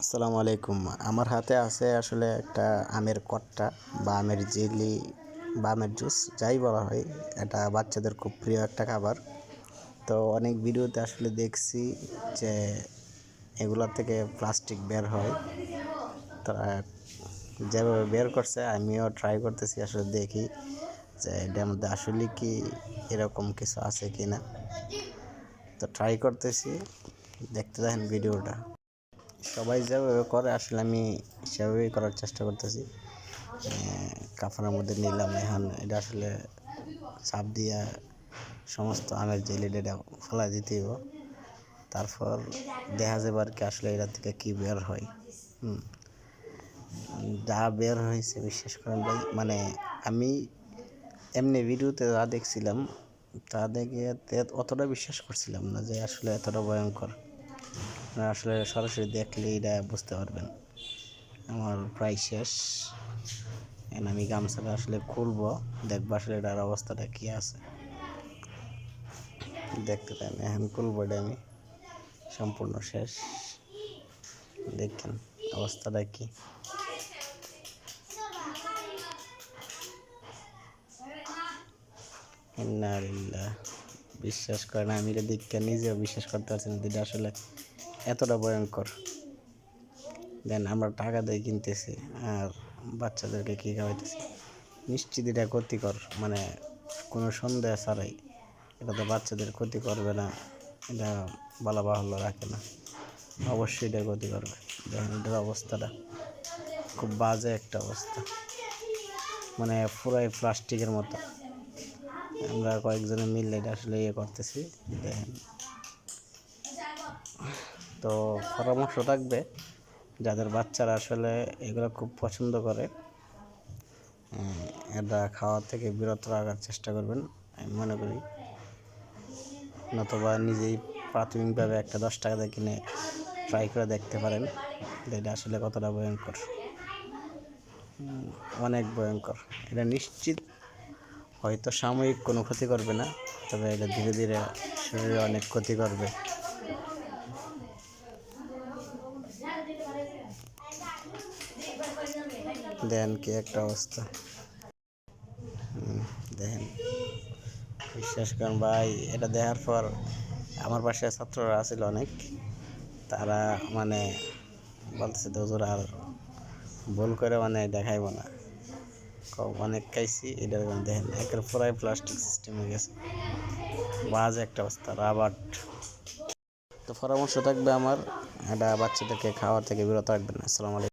আসসালামু আলাইকুম। আমার হাতে আছে আসলে একটা আমের কট্টা বা আমের জেলি বা আমের জুস, যাই বলা হয়। এটা বাচ্চাদের খুব প্রিয় একটা খাবার। তো অনেক ভিডিওতে আসলে দেখছি যে এগুলোর থেকে প্লাস্টিক বের হয়। তারা যেভাবে বের করছে, আমিও ট্রাই করতেছি আসলে দেখি যে এটার মধ্যে আসলে কি এরকম কিছু আছে কি না তো ট্রাই করতেছি, দেখতে দেখেন ভিডিওটা। সবাই যেভাবে করে, আসলে আমি সেভাবেই করার চেষ্টা করতেছি। কাফনের মধ্যে নিলাম এখন। এটা আসলে চাপ দিয়া সমস্ত আমের জেলিটা এটা ফেলাই দিতে হইব। তারপর দেখা যাবে আর কি আসলে এটা থেকে কী বের হয়। হুম। যা বের হয়েছে, বিশ্বাস করেন ভাই মানে আমি এমনি ভিডিওতে যা দেখছিলাম, তা দেখে অতটা বিশ্বাস করছিলাম না যে আসলে এতটা ভয়ঙ্কর। আসলে সরাসরি দেখলে এটা বুঝতে পারবেন। আমার প্রায় শেষ। আমি গামছাটা আসলে খুলবো, দেখব আসলে এটার অবস্থাটা কী আছে। দেখতে পাই না এখন খুলবো এটা আমি। সম্পূর্ণ শেষ। দেখেন অবস্থাটা কি। বিশ্বাস করে না আমি এটা দেখতে নিজেও বিশ্বাস করতে পারছি না এটা আসলে এতটা ভয়ঙ্কর। দেন আমরা টাকা দিয়ে কিনতেছি আর বাচ্চাদেরকে কী খাওয়াইতেছি? নিশ্চিত এটা ক্ষতিকর মানে কোনো সন্দেহ ছাড়াই। এটা তো বাচ্চাদের ক্ষতি করবে না, এটা বলা বাহুল্য রাখে না। অবশ্যই এটা ক্ষতি করবে দেখেন এটার অবস্থাটা, খুব বাজে একটা অবস্থা। মানে পুরাই প্লাস্টিকের মতো। আমরা কয়েকজনে মিললে এটা আসলে ইয়ে করতেছি, দেখেন। তো পরামর্শ থাকবে যাদের বাচ্চারা আসলে এগুলো খুব পছন্দ করে এটা খাওয়ার থেকে বিরত রাখার চেষ্টা করবেন, আমি মনে করি। নতুবা নিজেই প্রাথমিকভাবে একটা দশ টাকা দিয়ে কিনে ট্রাই করে দেখতে পারেন এটা আসলে কতটা ভয়ঙ্কর। অনেক ভয়ঙ্কর। এটা নিশ্চিত হয়তো সাময়িক কোনো ক্ষতি করবে না, তবে এটা ধীরে ধীরে শরীরে অনেক ক্ষতি করবে। দেখেন কি একটা অবস্থা। দেখেন বিশ্বাস করেন ভাই, এটা দেখার পর আমার পাশে ছাত্ররা আছিল অনেক। তারা মানে বলতেছে দোজোর আর ভুল করে মানে দেখাইব না। অনেক খাইছি এটার দেখেন একের পুরাই প্লাস্টিক সিস্টেম গেছে। বাজ একটা অবস্থা রাবার তো পরামর্শ থাকবে আমার। এটা বাচ্চাদেরকে খাওয়ার থেকে বিরত রাখবেন আসসালামু আলাইকুম।